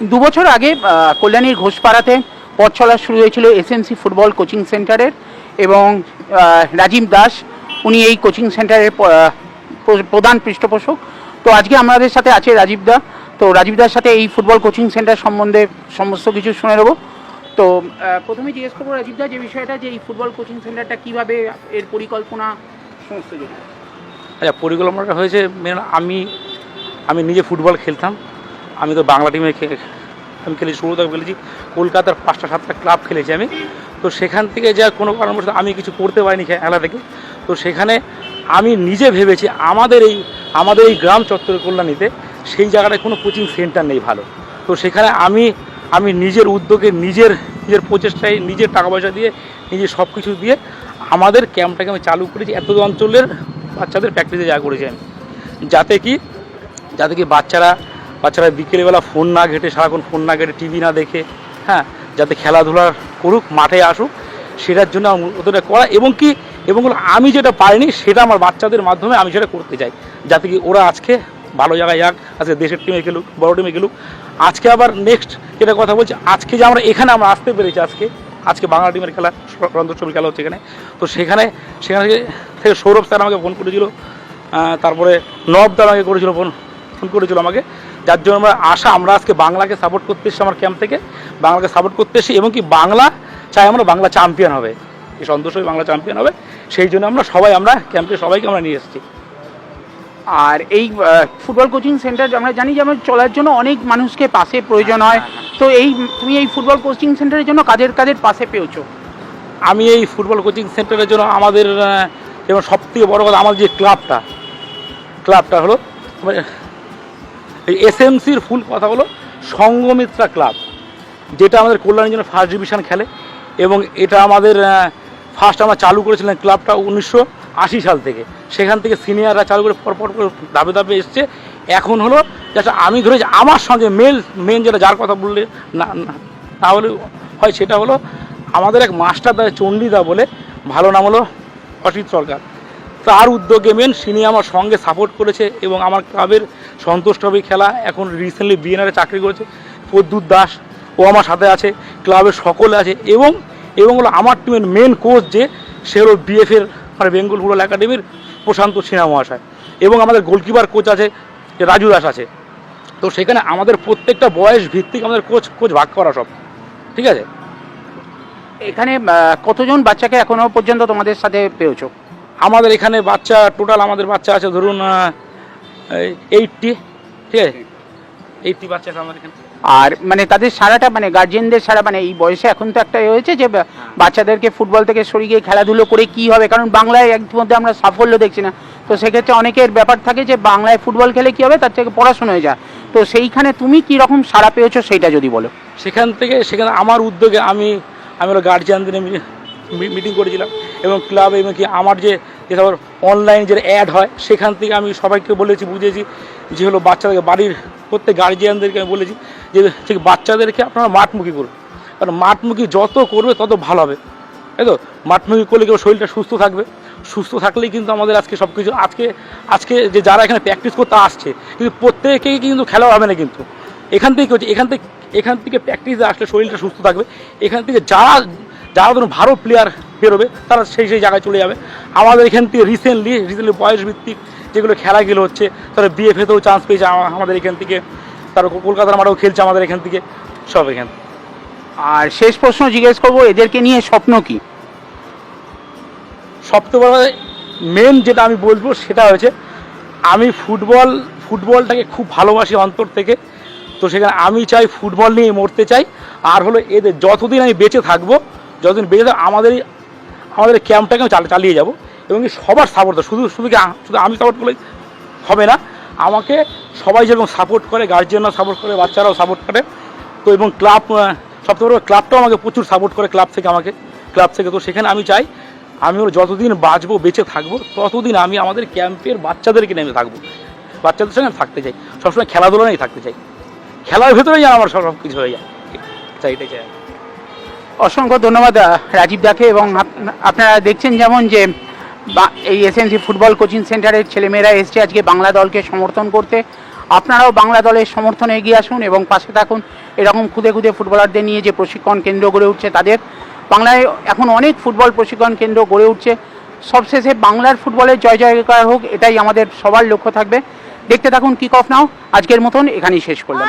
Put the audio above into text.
দু বছর আগে কল্যাণীর ঘোষপাড়াতে পথ চলা শুরু হয়েছিল এসএমসি ফুটবল কোচিং সেন্টারের এবং রাজীব দাস, উনি এই কোচিং সেন্টারের প্রধান পৃষ্ঠপোষক। তো আজকে আমাদের সাথে আছে রাজীব দা। তো রাজীব দার সাথে এই ফুটবল কোচিং সেন্টার সম্বন্ধে সমস্ত কিছু শুনে নেব। তো প্রথমে জিজ্ঞেস করব রাজীব দা যে বিষয়টা যে এই ফুটবল কোচিং সেন্টারটা কীভাবে এর পরিকল্পনা, সমস্ত আচ্ছা পরিকল্পনাটা হয়েছে আমি আমি নিজে ফুটবল খেলতাম। আমি তো বাংলা টিমে আমি খেলেছি থেকে খেলেছি। কলকাতার পাঁচটা, সাতটা ক্লাব খেলেছি আমি। তো সেখান থেকে যা কোনো কারণবশত আমি কিছু করতে পারিনি খেলা থেকে। তো সেখানে আমি নিজে ভেবেছি আমাদের এই আমাদের এই গ্রাম চত্বরে কল্যাণীতে সেই জায়গাটায় কোনো কোচিং সেন্টার নেই ভালো। তো সেখানে আমি আমি নিজের উদ্যোগে, নিজের নিজের প্রচেষ্টায়, নিজের টাকা পয়সা দিয়ে নিজের সব কিছু দিয়ে আমাদের ক্যাম্পটাকে আমি চালু করেছি। এত অঞ্চলের বাচ্চাদের প্র্যাকটিসে যা করেছি আমি। যাতে কি যাতে কি বাচ্চারা বাচ্চারা বিকেলবেলা ফোন না ঘেটে, সারাক্ষণ ফোন না ঘেটে টিভি না দেখে হ্যাঁ যাতে খেলাধুলা করুক, মাঠে আসুক, সেটার জন্য ওদের করা এবং কি, এবং আমি যেটা পারিনি, সেটা আমার বাচ্চাদের মাধ্যমে আমি সেটা করতে চাই। যাতে কি ওরা আজকে ভালো জায়গায় যাক, আজকে দেশের টিমে খেলুক, বড় টিমে খেলুক। আজকে আবার নেক্সট যেটা কথা বলছি, আজকে যে আমরা এখানে আমরা আসতে পেরেছি আজকে আজকে বাংলা টিমের খেলা রন্ধস্বামী খেলা হচ্ছে এখানে। তো সেখানে সেখানে থেকে সৌরভ স্যার আমাকে ফোন করেছিল তারপরে নব দা আমাকে করেছিল ফোন ফোন করেছিল আমাকে। যার জন্য আমরা আশা আমরা আজকে বাংলাকে সাপোর্ট করতে এসেছি আমার ক্যাম্প থেকে। বাংলাকে সাপোর্ট করতে এসেছি এবং কি বাংলা চাই আমরা বাংলা চ্যাম্পিয়ন হবে। এই সন্তোষ হয়ে বাংলা চ্যাম্পিয়ন হবে। সেই জন্য আমরা সবাই আমরা ক্যাম্পে সবাইকে আমরা নিয়ে এসেছি। আর এই ফুটবল কোচিং সেন্টার আমরা জানি যে আমার চলার জন্য অনেক মানুষকে পাশে প্রয়োজন হয়। তো এই তুমি এই ফুটবল কোচিং সেন্টারের জন্য কাদের কাদের পাশে পেয়েছ? আমি এই ফুটবল কোচিং সেন্টারের জন্য আমাদের যেমন সব থেকে বড় কথা আমার যে ক্লাবটা ক্লাবটা হলো এই এসএমসির ফুল কথা হলো সঙ্গমিত্রা ক্লাব, যেটা আমাদের কল্যাণের জন্য ফার্স্ট ডিভিশন খেলে এবং এটা আমাদের ফার্স্ট আমরা চালু করেছিলাম ক্লাবটা উনিশশো আশি সাল থেকে। সেখান থেকে সিনিয়ররা চালু করে পরপর করে ধাপে ধাপে এসছে। এখন হলো যেটা আমি ধরেছি আমার সঙ্গে মেল মেন যেটা যার কথা বললে না তাহলে হয় সেটা হলো আমাদের এক মাস্টার দা চণ্ডীদা বলে, ভালো নাম হলো অসিত সরকার। তার উদ্যোগে মেন সিনি আমার সঙ্গে সাপোর্ট করেছে এবং আমার ক্লাবের সন্তোষ ট্রফি খেলা এখন রিসেন্টলি বিএনআরে চাকরি করেছে। প্রদ্যুৎ দাস ও আমার সাথে আছে ক্লাবের সকলে আছে এবং এবং হলো আমার টিমের মেন কোচ যে, সে হলো বিএফের মানে বেঙ্গল ফুটবল একাডেমির প্রশান্ত সিনহা মহাশয় এবং আমাদের গোলকিপার কোচ আছে রাজু দাস আছে। তো সেখানে আমাদের প্রত্যেকটা বয়স ভিত্তিক আমাদের কোচ কোচ ভাগ করা সব। ঠিক আছে? এখানে কতজন বাচ্চাকে এখনও পর্যন্ত তোমাদের সাথে পেয়েছ? আমাদের এখানে বাচ্চা টোটাল আমাদের বাচ্চা আছে ধরুন এইটটি ঠিক আছে? এইটটি বাচ্চা আছে আমাদের এখানে। আর মানে তাদের সারাটা মানে গার্জেনদের সারা মানে এই বয়সে এখন তো একটা হয়েছে যে বাচ্চাদেরকে ফুটবল থেকে সরিয়ে গিয়ে খেলাধুলো করে কি হবে? কারণ বাংলায় ইতিমধ্যে আমরা সাফল্য দেখছি না। তো সেক্ষেত্রে অনেকের ব্যাপার থাকে যে বাংলায় ফুটবল খেলে কি হবে? তার থেকে পড়াশোনা হয়ে যায়। তো সেইখানে তুমি কি রকম সারা পেয়েছ? সেইটা যদি বলো। সেখান থেকে সেখানে আমার উদ্যোগে আমি আমি গার্জিয়ানদের মিটিং করেছিলাম এবং ক্লাবে এবং কি আমার যে যে অনলাইন যে অ্যাড হয়, সেখান থেকে আমি সবাইকে বলেছি বুঝেছি যে হলো বাচ্চাদেরকে, বাড়ির প্রত্যেক গার্জিয়ানদেরকে আমি বলেছি যে ঠিক বাচ্চাদেরকে আপনারা মাঠমুখী করুন। কারণ মাঠমুখী যত করবে তত ভালো হবে। তাই তো? মাঠমুখী করলে কেউ শরীরটা সুস্থ থাকবে? সুস্থ থাকলেই কিন্তু আমাদের আজকে সব কিছু আজকে আজকে যে যারা এখানে প্র্যাকটিস করতে আসছে, কিন্তু প্রত্যেকেই কিন্তু খেলা হবে না কিন্তু। এখান থেকে এখান থেকে এখান থেকে প্র্যাকটিসে আসলে শরীরটা সুস্থ থাকবে। এখান থেকে যারা যারা ধরুন ভালো প্লেয়ার বেরোবে তারা সেই সেই জায়গায় চলে যাবে। আমাদের এখান থেকে রিসেন্টলি রিসেন্টলি বয়স ভিত্তিক যেগুলো খেলাগুলো হচ্ছে তারা বিএফএতেও চান্স পেয়েছে আমা- আমাদের এখান থেকে। তারা কলকাতার মাঠেও খেলছে আমাদের এখান থেকে। সব এখান আর শেষ প্রশ্ন জিজ্ঞেস করব এদেরকে নিয়ে স্বপ্ন কি? বড় মেন যেটা আমি বলব সেটা হয়েছে আমি ফুটবল ফুটবলটাকে খুব ভালোবাসি অন্তর থেকে। তো সেখানে আমি চাই ফুটবল নিয়ে মরতে চাই। আর হলো এদের যতদিন আমি বেঁচে থাকব যতদিন বেঁচে থাকব আমাদের আমাদের ক্যাম্পটাকে চালিয়ে যাব এবং সবার সাপোর্ট শুধু শুধু শুধু আমি সাপোর্ট করলে হবে না, আমাকে সবাই যেরকম সাপোর্ট করে গার্জিয়ানরাও সাপোর্ট করে, বাচ্চারাও সাপোর্ট করে। তো এবং ক্লাব সবথেকে বড় ক্লাবটাও আমাকে প্রচুর সাপোর্ট করে ক্লাব থেকে আমাকে ক্লাব থেকে। তো সেখানে আমি চাই, আমি ওর যতদিন বাঁচবো, বেঁচে থাকব, ততদিন আমি আমাদের ক্যাম্পের বাচ্চাদেরকে নেমে থাকব। বাচ্চাদের সঙ্গে থাকতে চাই। সবসময় খেলাধুলা নিয়ে থাকতে চাই। খেলার ভেতরেই আমার সব সব কিছু হয়ে যায়। চাই, এটাই চাই অসংখ্য ধন্যবাদ রাজীব দাকে এবং আপনারা দেখছেন যেমন যে এই এসএনসি ফুটবল কোচিং সেন্টারের ছেলেমেয়েরা এসছে আজকে বাংলা দলকে সমর্থন করতে। আপনারাও বাংলা দলের সমর্থনে এগিয়ে আসুন এবং পাশে থাকুন। এরকম খুদে খুদে ফুটবলারদের নিয়ে যে প্রশিক্ষণ কেন্দ্র গড়ে উঠছে তাদের। বাংলায় এখন অনেক ফুটবল প্রশিক্ষণ কেন্দ্র গড়ে উঠছে। সবশেষে বাংলার ফুটবলের জয় জয়কার হোক, এটাই আমাদের সবার লক্ষ্য থাকবে। দেখতে থাকুন কিক অফ নাও আজকের মতন এখানেই শেষ করলাম!